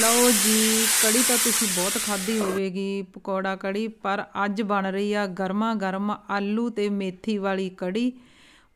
ਲਓ ਜੀ, ਕੜੀ ਤਾਂ ਤੁਸੀਂ ਬਹੁਤ ਖਾਧੀ ਹੋਵੇਗੀ, ਪਕੌੜਾ ਕੜੀ, ਪਰ ਅੱਜ ਬਣ ਰਹੀ ਆ ਗਰਮਾ ਗਰਮ ਆਲੂ ਤੇ ਮੇਥੀ ਵਾਲੀ ਕੜੀ।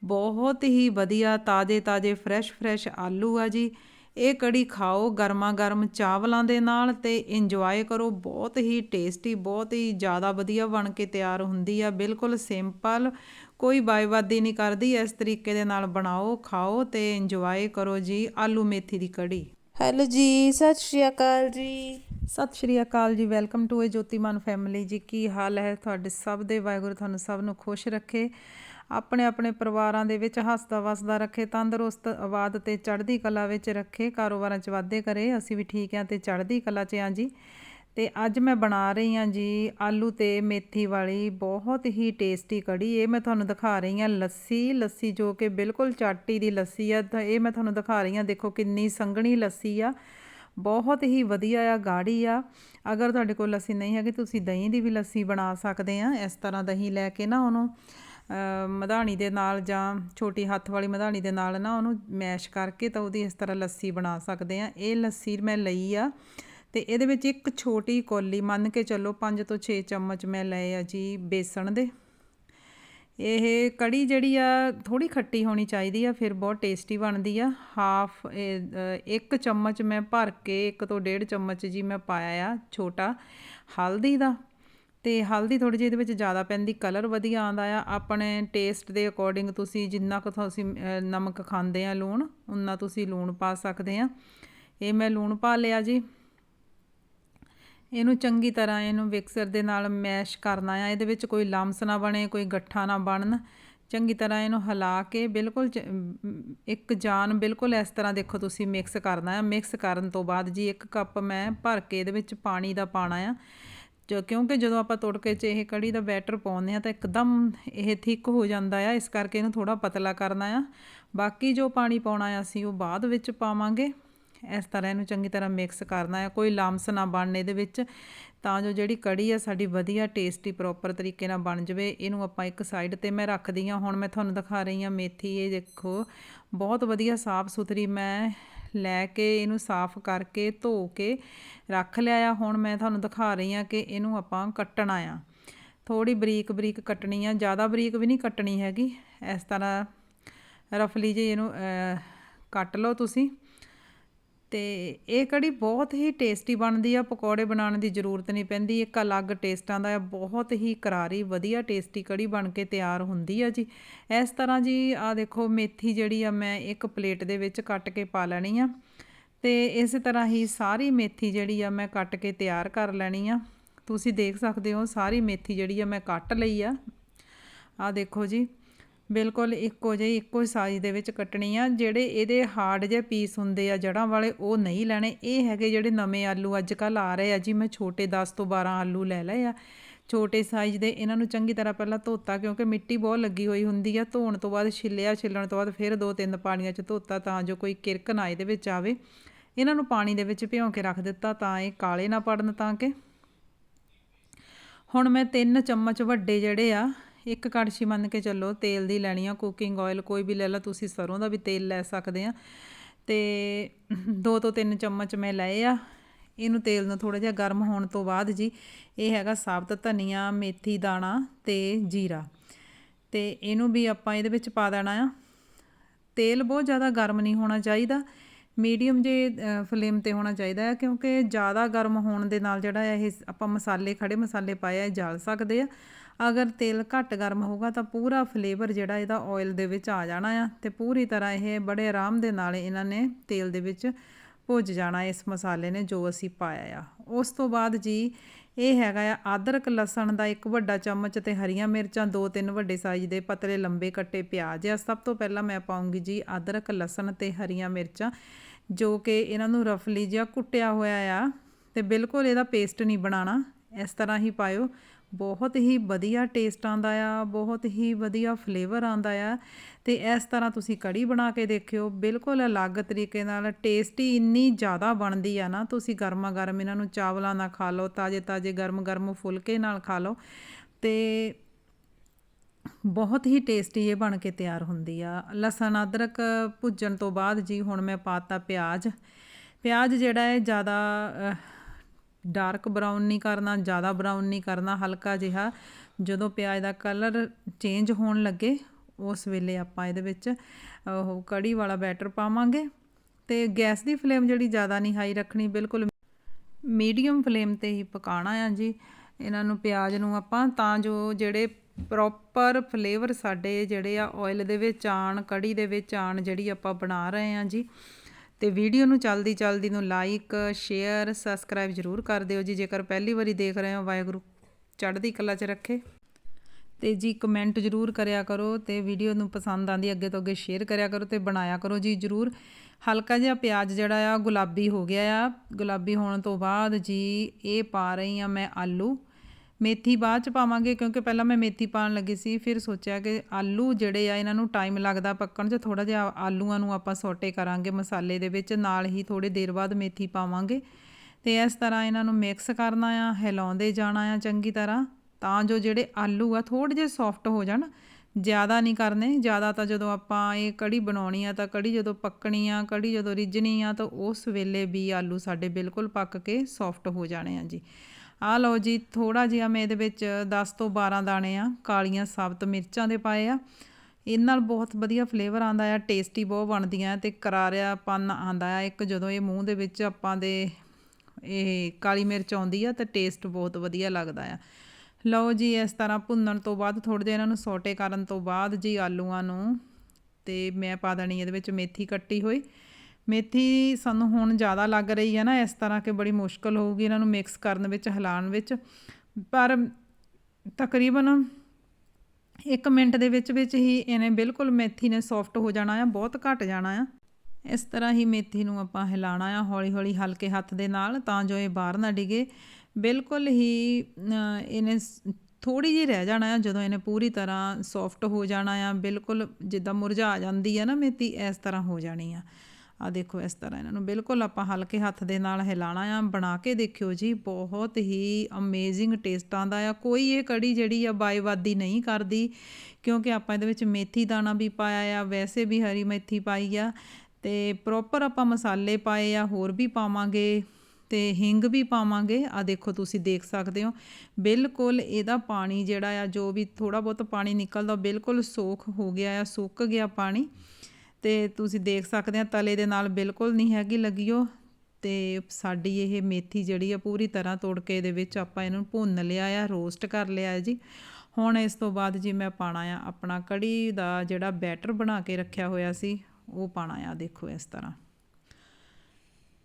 ਬਹੁਤ ਹੀ ਵਧੀਆ, ਤਾਜ਼ੇ ਤਾਜ਼ੇ ਫਰੈਸ਼ ਫਰੈਸ਼ ਆਲੂ ਆ ਜੀ। ਇਹ ਕੜੀ ਖਾਓ ਗਰਮਾ ਗਰਮ ਚਾਵਲਾਂ ਦੇ ਨਾਲ ਤੇ ਇੰਜੋਏ ਕਰੋ, ਬਹੁਤ ਹੀ ਟੇਸਟੀ, ਬਹੁਤ ਹੀ ਜ਼ਿਆਦਾ ਵਧੀਆ ਬਣ ਕੇ ਤਿਆਰ ਹੁੰਦੀ ਆ, ਬਿਲਕੁਲ ਸਿੰਪਲ, ਕੋਈ ਬਾਈਵਾਦੀ ਨਹੀਂ ਕਰਦੀ, ਇਸ ਤਰੀਕੇ ਦੇ ਨਾਲ ਬਣਾਓ, ਖਾਓ ਤੇ ਇੰਜੋਏ ਕਰੋ ਜੀ ਆਲੂ ਮੇਥੀ ਦੀ ਕੜੀ। ਹੈਲੋ ਜੀ, ਸਤਿ ਸ਼੍ਰੀ ਅਕਾਲ ਜੀ। ਸਤਿ ਸ਼੍ਰੀ ਅਕਾਲ ਜੀ, welcome to a Jotiman family ਜੀ। ਕੀ ਹਾਲ ਹੈ ਤੁਹਾਡੇ ਸਭ ਦੇ? ਵਾਹਿਗੁਰੂ ਤੁਹਾਨੂੰ ਸਭ ਨੂੰ ਖੁਸ਼ ਰੱਖੇ। ਆਪਣੇ ਆਪਣੇ ਪਰਿਵਾਰਾਂ ਦੇ ਵਿੱਚ ਹੱਸਦਾ ਵਸਦਾ ਰੱਖੇ, ਤੰਦਰੁਸਤ ਆਬਾਦ ਤੇ ਚੜ੍ਹਦੀ ਕਲਾ ਵਿੱਚ ਰੱਖੇ, ਕਾਰੋਬਾਰਾਂ 'ਚ ਵਾਧੇ ਕਰੇ, ਅਸੀਂ ਵੀ ਠੀਕ ਹਾਂ ਤੇ ਚੜ੍ਹਦੀ ਕਲਾ 'ਚ ਹਾਂ ਜੀ। ਅਤੇ ਅੱਜ ਮੈਂ ਬਣਾ ਰਹੀ ਹਾਂ ਜੀ ਆਲੂ ਤੇ ਮੇਥੀ ਵਾਲੀ। ਬਹੁਤ ਹੀ ਟੇਸਟੀ ਕੜੀ। ਇਹ ਮੈਂ ਤੁਹਾਨੂੰ ਦਿਖਾ ਰਹੀ ਹਾਂ ਲੱਸੀ। ਲੱਸੀ ਜੋ ਕਿ ਬਿਲਕੁਲ ਚਾਟੀ ਦੀ ਲੱਸੀ ਆ। ਤਾਂ ਇਹ ਮੈਂ ਤੁਹਾਨੂੰ ਦਿਖਾ ਰਹੀ ਹਾਂ। ਦੇਖੋ ਕਿੰਨੀ ਸੰਘਣੀ ਲੱਸੀ ਆ। ਬਹੁਤ ਹੀ ਵਧੀਆ ਆ, ਗਾੜੀ ਆ। ਅਗਰ ਤੁਹਾਡੇ ਕੋਲ ਲੱਸੀ ਨਹੀਂ ਹੈਗੀ, ਤੁਸੀਂ ਦਹੀਂ ਦੀ ਵੀ ਲੱਸੀ ਬਣਾ ਸਕਦੇ ਆ। ਇਸ ਤਰ੍ਹਾਂ ਦਹੀਂ ਲੈ ਕੇ ਨਾ ਉਹਨੂੰ ਮਧਾਣੀ ਦੇ ਨਾਲ ਜਾਂ ਛੋਟੀ ਹੱਥ ਵਾਲੀ ਮਧਾਣੀ ਦੇ ਨਾਲ ਨਾ ਉਹਨੂੰ ਮੈਸ਼ ਕਰਕੇ ਤਾਂ ਉਹਦੀ ਇਸ ਤਰ੍ਹਾਂ ਲੱਸੀ ਬਣਾ ਸਕਦੇ ਆ। ਇਹ ਲੱਸੀ ਮੈਂ ਲਈ ਆ। ਤੇ ਇਹਦੇ ਵਿੱਚ ਇੱਕ ਛੋਟੀ ਕੋਲੀ ਮੰਨ ਕੇ ਚੱਲੋ 5 ਤੋਂ 6 ਚਮਚ ਮੈਂ ਲਏ ਆ ਜੀ ਬੇਸਣ ਦੇ। ਇਹ ਕੜੀ ਜਿਹੜੀ ਆ ਥੋੜੀ ਖੱਟੀ ਹੋਣੀ ਚਾਹੀਦੀ ਆ, ਫਿਰ ਬਹੁਤ ਟੇਸਟੀ ਬਣਦੀ ਆ। ਹਾਫ ਇੱਕ ਚਮਚ ਮੈਂ ਭਰ ਕੇ ਇੱਕ ਤੋਂ ਡੇਢ ਚਮਚ ਜੀ ਮੈਂ ਪਾਇਆ ਆ ਛੋਟਾ ਹਲਦੀ ਦਾ। ਤੇ ਹਲਦੀ ਥੋੜੀ ਜਿਹੀ ਇਹਦੇ ਵਿੱਚ ਜ਼ਿਆਦਾ ਪੈਂਦੀ, ਕਲਰ ਵਧੀਆ ਆਉਂਦਾ ਆ। ਆਪਣੇ ਟੇਸਟ ਦੇ ਅਕੋਰਡਿੰਗ ਤੁਸੀਂ ਜਿੰਨਾ ਕੁ ਤੁਸੀਂ ਨਮਕ ਖਾਂਦੇ ਆ ਲੂਣ, ਉਨਾ ਤੁਸੀਂ ਲੂਣ ਪਾ ਸਕਦੇ ਆ। ਇਹ ਮੈਂ ਲੂਣ ਪਾ ਲਿਆ ਜੀ। ਇਹਨੂੰ ਚੰਗੀ ਤਰ੍ਹਾਂ ਇਹਨੂੰ ਮਿਕਸਰ ਦੇ ਨਾਲ ਮੈਸ਼ ਕਰਨਾ ਆ। ਇਹਦੇ ਵਿੱਚ ਕੋਈ ਲੰਮਸ ਨਾ ਬਣੇ, ਕੋਈ ਗੱਠਾ ਨਾ ਬਣਨ। ਚੰਗੀ ਤਰ੍ਹਾਂ ਇਹਨੂੰ ਹਿਲਾ ਕੇ ਬਿਲਕੁਲ ਇੱਕ ਜਾਨ ਬਿਲਕੁਲ ਇਸ ਤਰ੍ਹਾਂ ਦੇਖੋ ਤੁਸੀਂ ਮਿਕਸ ਕਰਨਾ ਆ। ਮਿਕਸ ਕਰਨ ਤੋਂ ਬਾਅਦ ਜੀ ਇੱਕ ਕੱਪ ਮੈਂ ਭਰ ਕੇ ਇਹਦੇ ਵਿੱਚ ਪਾਣੀ ਦਾ ਪਾਣਾ ਆ। ਜੋ ਕਿਉਂਕਿ ਜਦੋਂ ਆਪਾਂ ਤੁੜਕੇ 'ਚ ਇਹ ਕੜੀ ਦਾ ਬੈਟਰ ਪਾਉਂਦੇ ਆ ਤਾਂ ਇੱਕਦਮ ਇਹ ਥਿੱਕ ਹੋ ਜਾਂਦਾ ਆ। ਇਸ ਕਰਕੇ ਇਹਨੂੰ ਥੋੜਾ ਪਤਲਾ ਕਰਨਾ ਆ। ਬਾਕੀ ਜੋ ਪਾਣੀ ਪਾਉਣਾ ਆ ਅਸੀਂ ਉਹ ਬਾਅਦ ਵਿੱਚ ਪਾਵਾਂਗੇ। ਇਸ ਤਰ੍ਹਾਂ ਇਹਨੂੰ ਚੰਗੀ ਤਰ੍ਹਾਂ ਮਿਕਸ ਕਰਨਾ ਹੈ। ਕੋਈ ਲੰਮਸ ਨਾ ਬਣਨ ਇਹਦੇ ਵਿੱਚ, ਤਾਂ ਜੋ ਜਿਹੜੀ ਕੜੀ ਆ ਸਾਡੀ ਵਧੀਆ ਟੇਸਟੀ ਪ੍ਰੋਪਰ ਤਰੀਕੇ ਨਾਲ ਬਣ ਜਾਵੇ। ਇਹਨੂੰ ਆਪਾਂ ਇੱਕ ਸਾਈਡ ਤੇ ਮੈਂ ਰੱਖਦੀ ਹਾਂ। ਹੁਣ ਮੈਂ ਤੁਹਾਨੂੰ ਦਿਖਾ ਰਹੀ ਹਾਂ ਮੇਥੀ। ਇਹ ਦੇਖੋ, ਬਹੁਤ ਵਧੀਆ ਸਾਫ਼ ਸੁਥਰੀ ਮੈਂ ਲੈ ਕੇ ਇਹਨੂੰ ਸਾਫ਼ ਕਰਕੇ ਧੋ ਕੇ ਰੱਖ ਲਿਆ ਆ। ਹੁਣ ਮੈਂ ਤੁਹਾਨੂੰ ਦਿਖਾ ਰਹੀ ਹਾਂ ਕਿ ਇਹਨੂੰ ਆਪਾਂ ਕੱਟਣਾ ਆ। ਥੋੜੀ ਬਰੀਕ ਬਰੀਕ ਕੱਟਣੀ ਆ। ਜ਼ਿਆਦਾ ਬਰੀਕ ਵੀ ਨਹੀਂ ਕੱਟਣੀ ਹੈਗੀ। ਇਸ ਤਰ੍ਹਾਂ ਰਫਲੀ ਜੇ ਇਹਨੂੰ ਕੱਟ ਲਓ ਤੁਸੀਂ। ਤੇ ਇਹ ਕੜੀ ਬਹੁਤ ਹੀ ਟੇਸਟੀ ਬਣਦੀ ਆ, ਪਕੌੜੇ ਬਣਾਉਣ ਦੀ ਜ਼ਰੂਰਤ ਨਹੀਂ ਪੈਂਦੀ, ਇੱਕ ਅਲੱਗ ਟੇਸਟਾਂ ਦਾ ਆ ਬਹੁਤ ਹੀ ਕਰਾਰੀ, ਵਧੀਆ ਟੇਸਟੀ ਕੜੀ ਬਣ ਕੇ ਤਿਆਰ ਹੁੰਦੀ ਆ ਜੀ। ਇਸ ਤਰ੍ਹਾਂ ਜੀ ਆ ਦੇਖੋ, ਮੇਥੀ ਜਿਹੜੀ ਆ, ਮੈਂ ਇੱਕ ਪਲੇਟ ਦੇ ਵਿੱਚ ਕੱਟ ਕੇ ਪਾ ਲੈਣੀ ਆ ਤੇ ਇਸੇ ਤਰ੍ਹਾਂ ਹੀ ਸਾਰੀ ਮੇਥੀ ਜਿਹੜੀ ਆ, ਮੈਂ ਕੱਟ ਕੇ ਤਿਆਰ ਕਰ ਲੈਣੀ ਆ। ਤੁਸੀਂ ਦੇਖ ਸਕਦੇ ਹੋ, ਸਾਰੀ ਮੇਥੀ ਜਿਹੜੀ ਆ, ਮੈਂ ਕੱਟ ਲਈ ਆ। ਆ ਦੇਖੋ ਜੀ ਬਿਲਕੁਲ ਇੱਕੋ ਜਿਹੀ, ਇੱਕੋ ਹੀ ਸਾਈਜ਼ ਦੇ ਵਿੱਚ ਕੱਟਣੀ ਆ, ਜਿਹੜੇ ਇਹਦੇ ਹਾਰਡ ਜਿਹੇ ਪੀਸ ਹੁੰਦੇ ਆ ਜੜਾਂ ਵਾਲੇ, ਉਹ ਨਹੀਂ ਲੈਣੇ। ਇਹ ਹੈਗੇ ਜਿਹੜੇ ਨਵੇਂ ਆਲੂ ਅੱਜ ਕੱਲ ਆ ਰਹੇ ਆ ਜੀ, ਮੈਂ ਛੋਟੇ 10 ਤੋਂ 12 ਆਲੂ ਲੈ ਲਏ ਆ। ਛੋਟੇ ਸਾਈਜ਼ ਦੇ, ਇਹਨਾਂ ਨੂੰ ਚੰਗੀ ਤਰ੍ਹਾਂ ਪਹਿਲਾਂ ਧੋਤਾ, ਕਿਉਂਕਿ ਮਿੱਟੀ ਬਹੁਤ ਲੱਗੀ ਹੋਈ ਹੁੰਦੀ ਆ, ਧੋਣ ਤੋਂ ਬਾਅਦ ਛਿੱਲਿਆ, ਛਿੱਲਣ ਤੋਂ ਬਾਅਦ ਫਿਰ ਦੋ ਤਿੰਨ ਪਾਣੀਆਂ 'ਚ ਧੋਤਾ, ਤਾਂ ਜੋ ਕੋਈ ਕਿਰਕ ਨਾ ਇਹਦੇ ਵਿੱਚ ਆਵੇ। ਇਹਨਾਂ ਨੂੰ ਪਾਣੀ ਦੇ ਵਿੱਚ ਭਿਉਂ ਕੇ ਰੱਖ ਦਿੱਤਾ, ਤਾਂ ਇਹ ਕਾਲੇ ਨਾ ਪੜਨ ਤਾਂ ਕਿ। ਹੁਣ ਮੈਂ ਤਿੰਨ ਚਮਚ ਵੱਡੇ ਜਿਹੜੇ ਆ ਇੱਕ ਕੜਛੀ ਮੰਨ ਕੇ ਚੱਲੋ ਤੇਲ ਦੀ ਲੈਣੀ ਆ ਕੁਕਿੰਗ ਆਇਲ ਕੋਈ ਵੀ ਲੈ ਲਾ ਤੁਸੀਂ ਸਰੋਂ ਦਾ ਵੀ ਤੇਲ ਲੈ ਸਕਦੇ ਆ। ਤੇ ਦੋ ਤੋਂ ਤਿੰਨ ਚਮਚ ਮੈਂ ਲਏ ਆ। ਇਹਨੂੰ ਤੇਲ ਨੂੰ ਥੋੜਾ ਜਿਹਾ ਗਰਮ ਹੋਣ ਤੋਂ ਬਾਅਦ ਜੀ, ਇਹ ਹੈਗਾ ਸਾਬਤ ਧਨੀਆ, ਮੇਥੀ, ਦਾਣਾ ਤੇ ਜੀਰਾ। ਤੇ ਇਹਨੂੰ ਵੀ ਆਪਾਂ ਇਹਦੇ ਵਿੱਚ ਪਾ ਦੇਣਾ ਆ। ਤੇਲ ਬਹੁਤ ਜ਼ਿਆਦਾ ਗਰਮ ਨਹੀਂ ਹੋਣਾ ਚਾਹੀਦਾ। ਮੀਡੀਅਮ ਜੇ ਫਲੇਮ ਤੇ ਹੋਣਾ ਚਾਹੀਦਾ ਹੈ, ਕਿਉਂਕਿ ਜ਼ਿਆਦਾ ਗਰਮ ਹੋਣ ਦੇ ਨਾਲ ਜਿਹੜਾ ਇਹ ਆਪਾਂ ਮਸਾਲੇ, ਖੜੇ ਮਸਾਲੇ ਪਾਏ ਆ ਜਲ ਸਕਦੇ ਆ। ਅਗਰ ਤੇਲ ਘੱਟ ਗਰਮ ਹੋਊਗਾ ਤਾਂ ਪੂਰਾ ਫਲੇਵਰ ਜਿਹੜਾ ਇਹਦਾ ਆਇਲ ਦੇ ਵਿੱਚ ਆ ਜਾਣਾ ਆ ਤੇ ਪੂਰੀ ਤਰ੍ਹਾਂ ਇਹ ਬੜੇ ਆਰਾਮ ਦੇ ਨਾਲ ਇਹਨਾਂ ਨੇ ਤੇਲ ਦੇ ਵਿੱਚ ਭੁੱਜ ਜਾਣਾ ਇਸ ਮਸਾਲੇ ਨੇ ਜੋ ਅਸੀਂ ਪਾਇਆ ਆ। ਉਸ ਤੋਂ ਬਾਅਦ ਜੀ ਇਹ ਹੈਗਾ ਆ ਅਦਰਕ, ਲਸਣ ਦਾ ਇੱਕ ਵੱਡਾ ਚਮਚ ਤੇ ਹਰੀਆਂ ਮਿਰਚਾਂ, ਦੋ ਤਿੰਨ ਵੱਡੇ ਸਾਈਜ਼ ਦੇ ਪਤਲੇ ਲੰਬੇ ਕੱਟੇ ਪਿਆਜ਼ ਆ। ਸਭ ਤੋਂ ਪਹਿਲਾਂ ਮੈਂ ਪਾਉਂਗੀ ਜੀ ਅਦਰਕ, ਲਸਣ ਤੇ ਹਰੀਆਂ ਮਿਰਚਾਂ। ਜੋ ਕਿ ਇਹਨਾਂ ਨੂੰ ਰਫਲੀ ਜਿਹਾ ਕੁੱਟਿਆ ਹੋਇਆ ਆ। ਤੇ ਬਿਲਕੁਲ ਇਹਦਾ ਪੇਸਟ ਨਹੀਂ ਬਣਾਉਣਾ। ਇਸ ਤਰ੍ਹਾਂ ਹੀ ਪਾਇਓ। ਬਹੁਤ ਹੀ ਵਧੀਆ ਟੇਸਟ ਆਂਦਾ ਆ। ਬਹੁਤ ਹੀ ਵਧੀਆ ਫਲੇਵਰ ਆਂਦਾ ਆ। ਤੇ ਇਸ ਤਰ੍ਹਾਂ ਤੁਸੀਂ ਕੜੀ ਬਣਾ ਕੇ ਦੇਖਿਓ। ਬਿਲਕੁਲ ਅਲੱਗ ਤਰੀਕੇ ਨਾਲ ਟੇਸਟੀ ਇੰਨੀ ਜ਼ਿਆਦਾ ਬਣਦੀ ਆ ਨਾ। ਤੁਸੀਂ ਗਰਮਾ ਗਰਮ ਇਹਨਾਂ ਨੂੰ ਚਾਵਲਾਂ ਨਾਲ ਖਾ ਲਓ ਤਾਜ਼ੇ ਤਾਜ਼ੇ ਗਰਮ ਗਰਮ ਫੁਲਕੇ ਨਾਲ ਖਾ ਲਓ। ਤੇ ਬਹੁਤ ਹੀ ਟੇਸਟੀ ਇਹ ਬਣ ਕੇ ਤਿਆਰ ਹੁੰਦੀ ਆ। ਲਸਣ, ਅਦਰਕ ਭੁੱਜਣ ਤੋਂ ਬਾਅਦ ਜੀ ਹੁਣ ਮੈਂ ਪਾਤਾ ਪਿਆਜ਼। ਪਿਆਜ਼ ਜਿਹੜਾ ਹੈ ਜ਼ਿਆਦਾ ਡਾਰਕ ਬਰਾਊਨ ਨਹੀਂ ਕਰਨਾ, ਜ਼ਿਆਦਾ ਬਰਾਊਨ ਨਹੀਂ ਕਰਨਾ, ਹਲਕਾ ਜਿਹਾ ਜਦੋਂ ਪਿਆਜ਼ ਦਾ ਕਲਰ ਚੇਂਜ ਹੋਣ ਲੱਗੇ, ਉਸ ਵੇਲੇ ਆਪਾਂ ਇਹਦੇ ਵਿੱਚ, ਉਹ ਕੜੀ ਵਾਲਾ ਬੈਟਰ ਪਾਵਾਂਗੇ ਤੇ ਗੈਸ ਦੀ ਫਲੇਮ ਜਿਹੜੀ ਜ਼ਿਆਦਾ ਨਹੀਂ ਹਾਈ ਰੱਖਣੀ, ਬਿਲਕੁਲ ਮੀਡੀਅਮ ਫਲੇਮ ਤੇ ਹੀ ਪਕਾਉਣਾ ਆ ਜੀ। ਇਹਨਾਂ ਨੂੰ ਪਿਆਜ਼ ਨੂੰ ਆਪਾਂ ਤਾਂ ਜੋ ਜਿਹੜੇ ਪ੍ਰੋਪਰ ਫਲੇਵਰ ਸਾਡੇ ਜਿਹੜੇ ਆ ਆਇਲ ਦੇ ਵਿੱਚ ਆਣ ਕੜੀ ਦੇ ਵਿੱਚ ਆਣ ਜਿਹੜੀ ਆਪਾਂ ਬਣਾ ਰਹੇ ਆ ਜੀ। ਤੇ ਵੀਡੀਓ ਨੂੰ ਚਲਦੀ ਚਲਦੀ ਨੂੰ ਲਾਈਕ ਸ਼ੇਅਰ ਸਬਸਕ੍ਰਾਈਬ ਜ਼ਰੂਰ ਕਰ ਦਿਓ ਜੀ, ਜੇਕਰ ਪਹਿਲੀ ਵਾਰੀ ਦੇਖ ਰਹੇ ਹੋ, ਵਾਹਿਗੁਰੂ ਚੜ੍ਹਦੀ ਕਲਾ 'ਚ ਰੱਖੇ। ਤੇ ਜੀ ਕਮੈਂਟ ਜ਼ਰੂਰ ਕਰਿਆ ਕਰੋ ਤੇ ਵੀਡੀਓ ਨੂੰ ਪਸੰਦ ਆਂਦੀ ਅੱਗੇ ਤੋਂ ਅੱਗੇ ਸ਼ੇਅਰ ਕਰਿਆ ਕਰੋ ਤੇ ਬਣਾਇਆ ਕਰੋ ਜੀ ਜ਼ਰੂਰ। ਹਲਕਾ ਜਿਹਾ ਪਿਆਜ਼ ਜਿਹੜਾ ਆ, ਗੁਲਾਬੀ ਹੋ ਗਿਆ ਆ। ਗੁਲਾਬੀ ਹੋਣ ਤੋਂ ਬਾਅਦ ਜੀ ਇਹ ਪਾ ਰਹੀ ਆ ਮੈਂ ਆਲੂ। ਮੇਥੀ ਬਾਅਦ ਚ ਪਾਵਾਂਗੇ, ਕਿਉਂਕਿ ਪਹਿਲਾਂ ਮੈਂ ਮੇਥੀ ਪਾਉਣ ਲੱਗੀ ਸੀ, ਫਿਰ ਸੋਚਿਆ ਕਿ ਆਲੂ ਜਿਹੜੇ ਆ, ਇਹਨਾਂ ਨੂੰ ਟਾਈਮ ਲੱਗਦਾ ਪੱਕਣ 'ਚ ਥੋੜਾ ਜਿਹਾ ਆਲੂਆਂ ਨੂੰ ਆਪਾਂ ਸੋਟੇ ਕਰਾਂਗੇ ਮਸਾਲੇ ਦੇ ਵਿੱਚ, ਨਾਲ ਹੀ ਥੋੜੀ ਦੇਰ ਬਾਅਦ ਮੇਥੀ ਪਾਵਾਂਗੇ। ਤੇ ਇਸ ਤਰ੍ਹਾਂ ਇਹਨਾਂ ਨੂੰ ਮਿਕਸ ਕਰਨਾ ਆ, ਹਿਲਾਉਂਦੇ ਜਾਣਾ ਆ ਚੰਗੀ ਤਰ੍ਹਾਂ, ਤਾਂ ਜੋ ਜਿਹੜੇ ਆਲੂ ਆ ਥੋੜੇ ਜਿਹੇ ਸੌਫਟ ਹੋ ਜਾਣ। ਜ਼ਿਆਦਾ ਨਹੀਂ ਕਰਨੇ, ਜ਼ਿਆਦਾ ਤਾਂ ਜਦੋਂ ਆਪਾਂ ਇਹ ਕੜੀ ਬਣਾਉਣੀ ਆ, ਤਾਂ ਕੜੀ ਜਦੋਂ ਪੱਕਣੀ ਆ, ਕੜੀ ਜਦੋਂ ਰਿੱਝਣੀ ਆ, ਤਾਂ ਉਸ ਵੇਲੇ ਵੀ ਆਲੂ ਸਾਡੇ ਬਿਲਕੁਲ ਪੱਕ ਕੇ ਸੌਫਟ ਹੋ ਜਾਣੇ ਆ ਜੀ। ਆਹ ਲਓ ਜੀ ਥੋੜਾ ਜਿਹਾ ਮੈਂ ਇਹਦੇ ਵਿੱਚ 10 ਤੋਂ 12 ਦਾਣੇ ਆ, ਕਾਲੀਆਂ ਸਾਬਤ ਮਿਰਚਾਂ ਦੇ ਪਾਏ ਆ। ਇਹ ਨਾਲ ਬਹੁਤ ਵਧੀਆ ਫਲੇਵਰ ਆਂਦਾ ਆ ਟੇਸਟੀ ਬਹੁਤ ਬਣਦੀਆਂ ਤੇ ਕਰਾਰਿਆਪਨ ਆਂਦਾ ਆ। ਇੱਕ ਜਦੋਂ ਇਹ ਮੂੰਹ ਦੇ ਵਿੱਚ ਆਪਾਂ ਦੇ ਇਹ ਕਾਲੀ ਮਿਰਚ ਆਉਂਦੀ ਆ ਤਾਂ ਟੇਸਟ ਬਹੁਤ ਵਧੀਆ ਲੱਗਦਾ ਆ। ਲਓ ਜੀ, ਇਸ ਤਰ੍ਹਾਂ ਭੁੰਨਣ ਤੋਂ ਬਾਅਦ ਥੋੜ੍ਹਾ ਜਿਹਾ ਇਹਨਾਂ ਨੂੰ ਸੋਟੇ ਕਰਨ ਤੋਂ ਬਾਅਦ ਜੀ ਆਲੂਆਂ ਨੂੰ ਤੇ ਮੈਂ ਪਾ ਦੇਣੀ ਇਹਦੇ ਵਿੱਚ ਮੇਥੀ ਕੱਟੀ ਹੋਈ। ਮੇਥੀ ਸਾਨੂੰ ਹੁਣ ਜ਼ਿਆਦਾ ਲੱਗ ਰਹੀ ਹੈ ਨਾ, ਇਸ ਤਰ੍ਹਾਂ ਕਿ ਬੜੀ ਮੁਸ਼ਕਲ ਹੋਊਗੀ ਇਹਨਾਂ ਨੂੰ ਮਿਕਸ ਕਰਨ ਵਿੱਚ, ਹਿਲਾਉਣ ਵਿੱਚ। ਪਰ ਤਕਰੀਬਨ 1 ਮਿੰਟ ਦੇ ਵਿੱਚ ਵਿੱਚ ਹੀ ਇਹਨੇ ਬਿਲਕੁਲ ਮੇਥੀ ਨੇ ਸੌਫਟ ਹੋ ਜਾਣਾ ਆ, ਬਹੁਤ ਘਟ ਜਾਣਾ ਆ। ਇਸ ਤਰ੍ਹਾਂ ਹੀ ਮੇਥੀ ਨੂੰ ਆਪਾਂ ਹਿਲਾਣਾ ਆ ਹੌਲੀ ਹੌਲੀ ਹਲਕੇ ਹੱਥ ਦੇ ਨਾਲ, ਤਾਂ ਜੋ ਇਹ ਬਾਹਰ ਨਾ ਡਿਗੇ। ਬਿਲਕੁਲ ਹੀ ਇਹਨੇ ਥੋੜੀ ਜਿਹੀ ਰਹਿ ਜਾਣਾ ਆ, ਜਦੋਂ ਇਹਨੇ ਪੂਰੀ ਤਰ੍ਹਾਂ ਸੌਫਟ ਹੋ ਜਾਣਾ ਆ। ਬਿਲਕੁਲ ਜਿੱਦਾਂ ਮੁਰਝਾ ਜਾਂਦੀ ਆ ਨਾ ਮੇਥੀ, ਇਸ ਤਰ੍ਹਾਂ ਹੋ ਜਾਣੀ ਆ। ਆ ਦੇਖੋ ਇਸ ਤਰ੍ਹਾਂ ਇਹਨਾਂ ਨੂੰ ਬਿਲਕੁਲ ਆਪਾਂ ਹਲਕੇ ਹੱਥ ਦੇ ਨਾਲ ਹਿਲਾਣਾ ਆ, ਬਣਾ ਕੇ ਦੇਖਿਓ ਜੀ, ਬਹੁਤ ਹੀ ਅਮੇਜ਼ਿੰਗ ਟੇਸਟ ਆਂਦਾ ਆ। ਕੋਈ ਇਹ ਕੜੀ ਜਿਹੜੀ ਆ ਬਾਈਵਾਦੀ ਨਹੀਂ ਕਰਦੀ, ਕਿਉਂਕਿ ਆਪਾਂ ਇਹਦੇ ਵਿੱਚ ਮੇਥੀ ਦਾਣਾ ਵੀ ਪਾਇਆ ਆ, ਵੈਸੇ ਵੀ ਹਰੀ ਮੇਥੀ ਪਾਈ ਆ, ਤੇ ਪ੍ਰੋਪਰ ਆਪਾਂ ਮਸਾਲੇ ਪਾਏ ਆ, ਹੋਰ ਵੀ ਪਾਵਾਂਗੇ, ਤੇ ਹਿੰਗ ਵੀ ਪਾਵਾਂਗੇ। ਆ ਦੇਖੋ ਤੁਸੀਂ ਦੇਖ ਸਕਦੇ ਹੋ, ਬਿਲਕੁਲ ਇਹਦਾ ਪਾਣੀ ਜਿਹੜਾ ਆ, ਜੋ ਵੀ ਥੋੜਾ ਬਹੁਤ ਪਾਣੀ ਨਿਕਲਦਾ ਬਿਲਕੁਲ ਸੋਖ ਹੋ ਗਿਆ ਆ, ਸੁੱਕ ਗਿਆ ਪਾਣੀ। ਤੇ ਤੁਸੀਂ ਦੇਖ ਸਕਦੇ ਆ, ਤਲੇ ਦੇ ਨਾਲ ਬਿਲਕੁਲ ਨਹੀਂ ਹੈਗੀ ਲੱਗੀ ਉਹ ਤੇ ਸਾਡੀ ਇਹ ਮੇਥੀ ਜਿਹੜੀ ਆ, ਪੂਰੀ ਤਰ੍ਹਾਂ ਤੋੜ ਕੇ ਇਹਦੇ ਵਿੱਚ ਆਪਾਂ ਇਹਨੂੰ ਭੁੰਨ ਲਿਆ ਆ ਰੋਸਟ ਕਰ ਲਿਆ ਜੀ। ਹੁਣ ਇਸ ਤੋਂ ਬਾਅਦ ਜੀ ਮੈਂ ਪਾਣਾ ਆ ਆਪਣਾ ਕੜੀ ਦਾ ਜਿਹੜਾ ਬੈਟਰ ਬਣਾ ਕੇ ਰੱਖਿਆ ਹੋਇਆ ਸੀ, ਉਹ ਪਾਣਾ ਆ, ਦੇਖੋ ਇਸ ਤਰ੍ਹਾਂ।